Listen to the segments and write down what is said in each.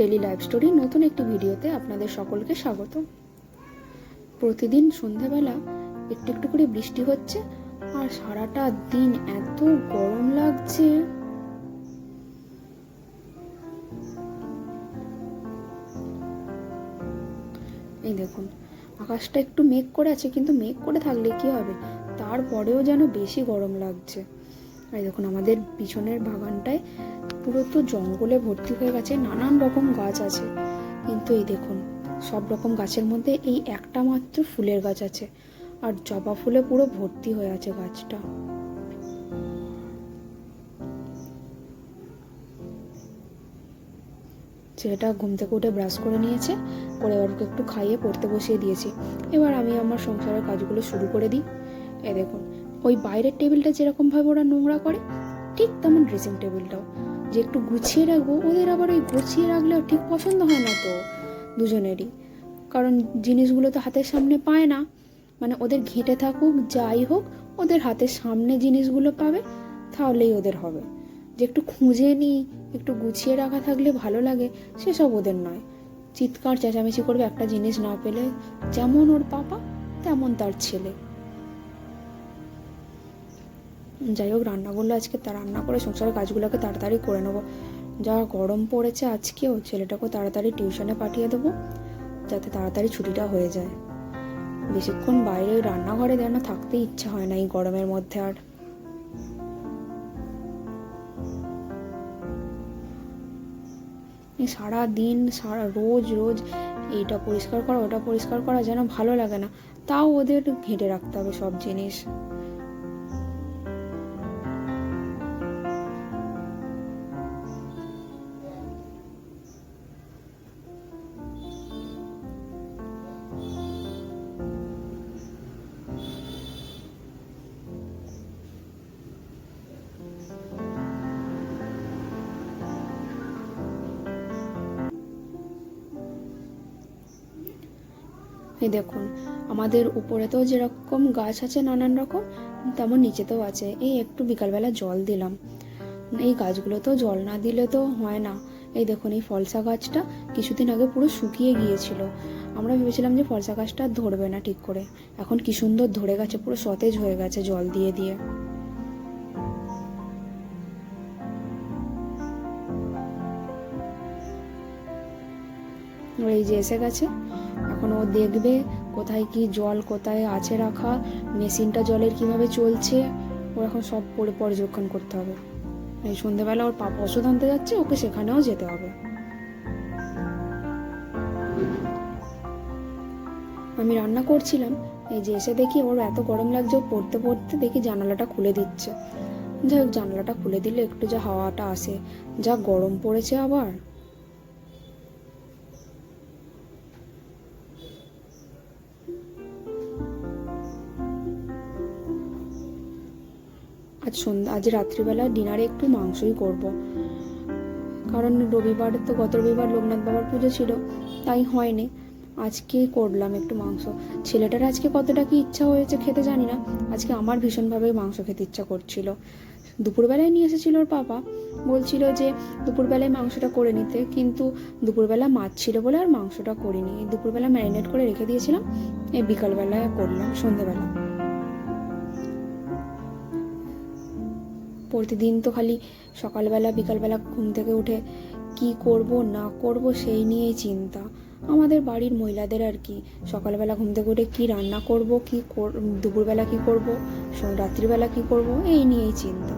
Daily life story নতুন একটি ভিডিওতে আপনাদের সকলকে স্বাগত প্রতিদিন সন্ধেবেলা একটু একটু করে বৃষ্টি হচ্ছে আর সারাটা দিন এত গরম লাগছে। এই দেখুন, আকাশটা একটু মেঘ করে আছে, কিন্তু মেঘ করে থাকলে কি হবে? তারপরেও যেন বেশি গরম লাগছে। এই দেখুন আমাদের পিছনের বাগানটায় পুরো তো জঙ্গলে ভর্তি হয়ে গেছে, নানান রকম গাছ আছে। কিন্তু এই দেখুন, সব রকম গাছের মধ্যে এই একটা মাত্র ফুলের গাছ আছে। আর জবা ফুলে পুরো ভর্তি হয়ে আছে গাছটা। ছেলেটা ঘুম থেকে উঠে ব্রাশ করে নিয়েছে করে এবার একটু খাইয়ে পড়তে বসিয়ে দিয়েছি। এবার আমি আমার সংসারের কাজগুলো শুরু করে দিই। এ দেখুন ওই বাইরের টেবিলটা যেরকমভাবে ওরা নোংরা করে, ঠিক তেমন ড্রেসিং টেবিলটাও যে একটু গুছিয়ে রাখব, ওদের আবার ওই গুছিয়ে রাখলেও ঠিক পছন্দ হয় না তো দুজনেরই। কারণ জিনিসগুলো তো হাতের সামনে পায় না। মানে ওদের ঘেঁটে থাকুক, যাই হোক, ওদের হাতের সামনে জিনিসগুলো পাবে, তাহলেই ওদের হবে। যে একটু খুঁজে নিই, একটু গুছিয়ে রাখা থাকলে ভালো লাগে, সেসব ওদের নয়। চিৎকার, চেঁচামেচি করবে একটা জিনিস না পেলে যেমন ওর পাপা, তেমন তার ছেলে। যাই হোক রান্নাগুলো আজকে, তা রান্না করে সংসারের কাজগুলোকে তাড়াতাড়ি করে নেব। যা গরম পড়েছে আজকেও, ছেলেটাকেও তাড়াতাড়ি টিউশনে পাঠিয়ে দেবো, যাতে তাড়াতাড়ি ছুটিটা হয়ে যায়। বেশিক্ষণ বাইরে রান্নাঘরে যেন থাকতে ইচ্ছা হয় না এই গরমের মধ্যে আর। সারা দিন সারা রোজ রোজ এইটা পরিষ্কার করা, ওটা পরিষ্কার করা যেন ভালো লাগে না, তাও ওদের ঘেঁটে রাখতে হবে সব জিনিস। এই দেখুন, আমাদের উপরেতেও যেরকম গাছ আছে নানান রকম, তেমন নিচেতেও আছে। এই একটু বিকালবেলা জল দিলাম। এই গাছগুলোতেও জল না দিলে তো হয় না। এই দেখুন, এই ফলসা গাছটা কিছুদিন আগে পুরো শুকিয়ে গিয়েছিল। আমরা ভেবেছিলাম যে ফলসা গাছটা ধরবে না ঠিক করে। এখন কি সুন্দর ধরে গেছে, পুরো সতেজ হয়ে গেছে জল দিয়ে দিয়ে। এই যে এসে গেছে। এখন ও দেখবে, কোথায় কি জল কোথায় আছে রাখা, মেশিনটা জলের কীভাবে চলছে ও এখন সব পরে পর্যবেক্ষণ করতে হবে। এই সন্ধ্যেবেলা ওর পাপা ওষুধ আনতে যাচ্ছে, ওকে সেখানেও যেতে হবে। আমি রান্না করছিলাম, এই যে এসে দেখি ওর এত গরম লাগছে পড়তে পড়তে দেখি জানালাটা খুলে দিচ্ছে। যাই হোক, জানালাটা খুলে দিলে একটু যা হাওয়াটা আসে। যা গরম পড়েছে আবার। আজ সন্ধ্যা, আজ রাত্রিবেলা ডিনারে একটু মাংসই করব। কারণ রবিবার তো গত রবিবার লোকনাথ বাবার পুজো ছিল, তাই হয়নি। আজকে করলাম একটু মাংস। ছেলেটার আজকে কতটা কি ইচ্ছা হয়েছে খেতে জানি না। আজকে আমার ভীষণভাবে মাংস খেতে ইচ্ছা করছিল। দুপুরবেলায় নিয়ে এসেছিল ওর পাপা। বলছিল যে দুপুরবেলায় মাংসটা করে নিতে, কিন্তু দুপুরবেলা মাছ ছিল বলে আর মাংসটা করিনি। দুপুরবেলা ম্যারিনেট করে রেখে দিয়েছিলাম, এই বিকালবেলায় করলাম, সন্ধেবেলা। প্রতিদিন তো খালি সকালবেলা, বিকালবেলা ঘুম থেকে উঠে কি করব, না করব সেই নিয়েই চিন্তা। আমাদের বাড়ির মহিলাদের আর কি, সকালবেলা ঘুম থেকে উঠে কী রান্না করব, কি দুপুরবেলা কী করব রাত্রিবেলা কী করব, এই নিয়েই চিন্তা।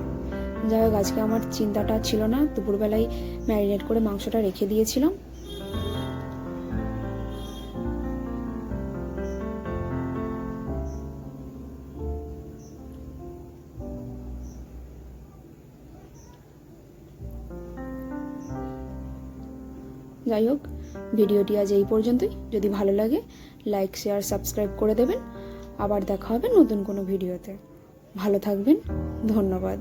যাই হোক, আজকে আমার চিন্তাটা ছিল না, দুপুরবেলায় ম্যারিনেট করে মাংসটা রেখে দিয়েছিলাম। যাই হোক, ভিডিওটি আজ এই পর্যন্তই। যদি ভালো লাগে লাইক শেয়ার সাবস্ক্রাইব করে দেবেন। আবার দেখা হবে নতুন কোনো ভিডিওতে। ভালো থাকবেন, ধন্যবাদ।